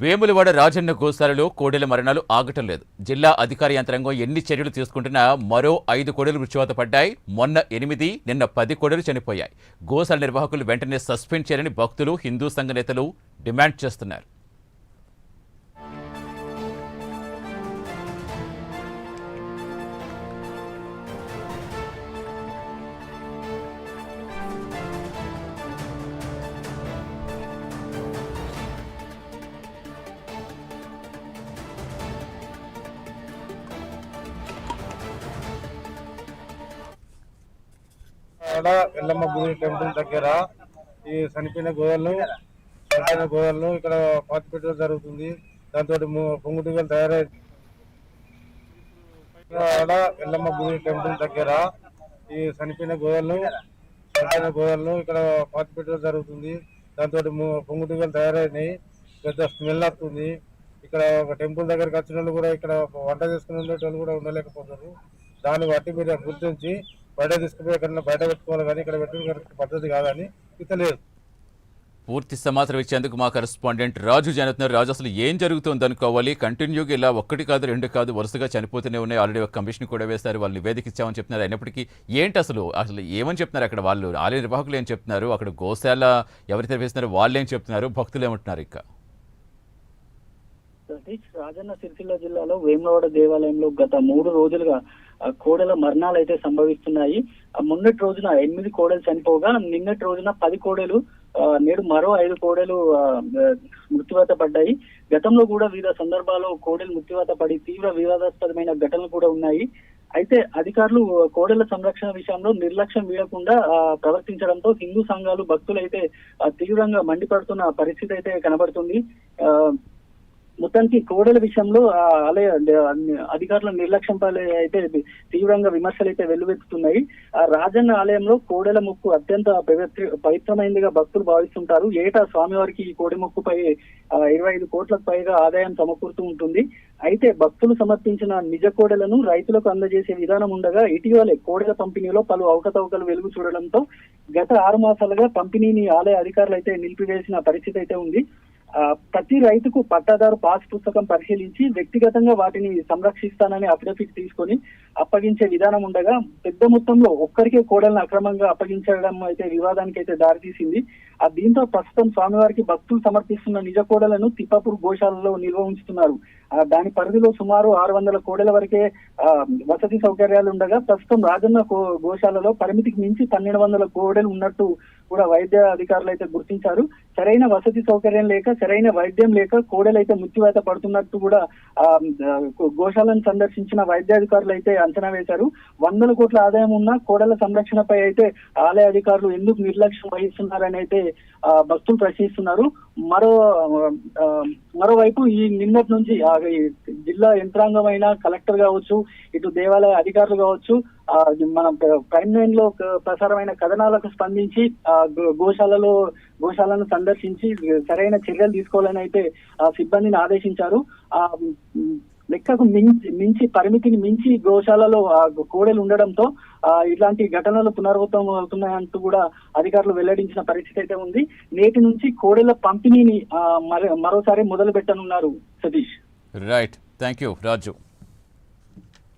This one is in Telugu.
వేములవాడ రాజన్న గోశాలలో కోడెల మరణాలు ఆగటం లేదు. జిల్లా అధికార యంత్రాంగం ఎన్ని చర్యలు తీసుకుంటున్నా మరో ఐదు కోడెలు మృత్యువాత పడ్డాయి. మొన్న ఎనిమిది నిన్న పది కోడెలు చనిపోయాయి. గోశాల నిర్వాహకులు వెంటనే సస్పెండ్ చేయాలని భక్తులు హిందూ సంఘ నేతలు డిమాండ్ చేస్తున్నారు. ఇక్కడ ఎల్లమ్మ గుడి టెంపుల్ దగ్గర ఈ చనిపోయిన గోదలను చనిపోయిన గోదలను ఇక్కడ పాతి పెట్టడం జరుగుతుంది దాంతో పొంగుటిగలు తయారై ఆడ ఎల్లమ్మ గుడి టెంపుల్ దగ్గర ఈ చనిపోయిన గోదలను చనిపోయిన గోదలను ఇక్కడ పాతి పెట్టడం జరుగుతుంది దాంతో పొంగుటిగలు తయారైనాయి. పెద్ద స్మెల్ వస్తుంది. ఇక్కడ ఒక టెంపుల్ దగ్గరికి వచ్చిన వాళ్ళు కూడా ఇక్కడ వంట చేసుకుని ఉండేటోళ్ళు కూడా ఉండలేకపోతున్నారు. దాన్ని బట్టి మీరు గుర్తించి బయట తీసుకుపోయి ఎక్కడ బయట పెట్టుకోవాలి కానీ ఇక్కడ పెట్టుకునే పద్ధతి కాదని ఇతలేదు. పూర్తి సమాచారం ఇచ్చేందుకు మా కరెస్పాండెంట్ రాజు జరుగుతున్నారు రాజు అసలు ఏం జరుగుతుంది అనుకోవాలి? కంటిన్యూగా ఇలా ఒక్కటి కాదు రెండు కాదు వరుసగా చనిపోతూనే ఉన్నాయి. ఆల్రెడీ ఒక కమిషన్ కూడా వేశారు. వాళ్ళు నివేదిక ఇచ్చామని చెప్తున్నారు. అయినప్పటికీ ఏంటి అసలు? అసలు ఏమని చెప్తున్నారు అక్కడ వాళ్ళు? ఆలయ నిర్వాహకులు ఏం చెప్తున్నారు? అక్కడ గోశాల ఎవరు తెరిపిస్తున్నారు వాళ్ళు ఏం చెప్తున్నారు? భక్తులు ఏమంటున్నారు ఇక? సతీష్ రాజన్న సిరిసిల్ల జిల్లాలో వేములవాడ దేవాలయంలో గత మూడు రోజులుగా కోడెల మరణాలు అయితే సంభవిస్తున్నాయి. ఆ, మొన్నటి రోజున ఎనిమిది కోడెలు చనిపోగా నిన్నటి రోజున పది కోడెలు నేడు మరో ఐదు కోడెలు మృత్యువాత పడ్డాయి. గతంలో కూడా వివిధ సందర్భాల్లో కోడెలు మృత్యువాత పడి తీవ్ర వివాదాస్పదమైన ఘటనలు కూడా ఉన్నాయి. అయితే అధికారులు కోడెల సంరక్షణ విషయంలో నిర్లక్ష్యం వీడకుండా ప్రవర్తించడంతో హిందూ సంఘాలు భక్తులు అయితే తీవ్రంగా మండిపడుతున్న పరిస్థితి అయితే కనబడుతుంది. ఆ, మొత్తానికి కోడల విషయంలో ఆ ఆలయ అధికారుల నిర్లక్ష్యం పట్ల అయితే తీవ్రంగా విమర్శలు అయితే వెల్లువెత్తుతున్నాయి. ఆ రాజన్న ఆలయంలో కోడెల ముక్కు అత్యంత పవిత్ర పవిత్రమైనదిగా భక్తులు భావిస్తుంటారు. ఏటా స్వామివారికి ఈ కోడి ముక్కుపై ఇరవై ఐదు కోట్లకు పైగా ఆదాయం సమకూరుతూ ఉంటుంది. అయితే భక్తులు సమర్పించిన నిజ కోడెలను రైతులకు అందజేసే విధానం ఉండగా ఇటీవలే కోడెల పంపిణీలో పలు అవకతవకలు వెలుగు చూడడంతో గత ఆరు మాసాలుగా పంపిణీని ఆలయ అధికారులు అయితే నిలిపివేసిన పరిస్థితి అయితే ఉంది. ప్రతి రైతుకు పట్టాదారు పాస్ పుస్తకం పరిశీలించి వ్యక్తిగతంగా వాటిని సంరక్షిస్తానని అఫిడవిట్ తీసుకొని అప్పగించే విధానం ఉండగా పెద్ద మొత్తంలో ఒక్కరికే కోడలను అక్రమంగా అప్పగించడం అయితే వివాదానికి అయితే దారితీసింది. ఆ దీంతో ప్రస్తుతం స్వామివారికి భక్తులు సమర్పిస్తున్న నిజ కోడలను తిప్పాపూర్ గోశాలలో నిల్వ ఉంచుతున్నారు. దాని పరిధిలో సుమారు ఆరు వందల కోడెల వరకే ఆ, వసతి సౌకర్యాలు ఉండగా ప్రస్తుతం రాజన్న గోశాలలో పరిమితికి మించి పన్నెండు వందల కోడెలు ఉన్నట్టు కూడా వైద్య అధికారులు అయితే గుర్తించారు. సరైన వసతి సౌకర్యం లేక సరైన వైద్యం లేక కోడెలు అయితే మృత్యువేత పడుతున్నట్టు కూడా ఆ, గోశాలను సందర్శించిన వైద్యాధికారులు అయితే అంచనా వేశారు. వందల కోట్ల ఆదాయం ఉన్న కోడల సంరక్షణపై అయితే ఆలయ అధికారులు ఎందుకు నిర్లక్ష్యం వహిస్తున్నారని అయితే భక్తులు ప్రశ్నిస్తున్నారు. మరో మరోవైపు ఈ నిన్నటి నుంచి జిల్లా యంత్రాంగమైన కలెక్టర్ కావచ్చు ఇటు దేవాలయ అధికారులు కావచ్చు ఆ, మన ప్రైమ్ లైన్లో ప్రసారమైన కథనాలకు స్పందించి ఆ, గో- గోశాలలో గోశాలను సందర్శించి సరైన చర్యలు తీసుకోవాలని అయితే ఆ సిబ్బందిని ఆదేశించారు. ఆ లెక్కకు మించి మించి పరిమితిని మించి గోశాలలో కోడెలు ఉండడంతో ఇలాంటి ఘటనలు పునరావృతం అవుతున్నాయంటూ కూడా అధికారులు వెల్లడించిన పరిస్థితి అయితే ఉంది. నేటి నుంచి కోడెల పంపిణీని మరోసారి మొదలు పెట్టనున్నారు Satish. Right thank you Raju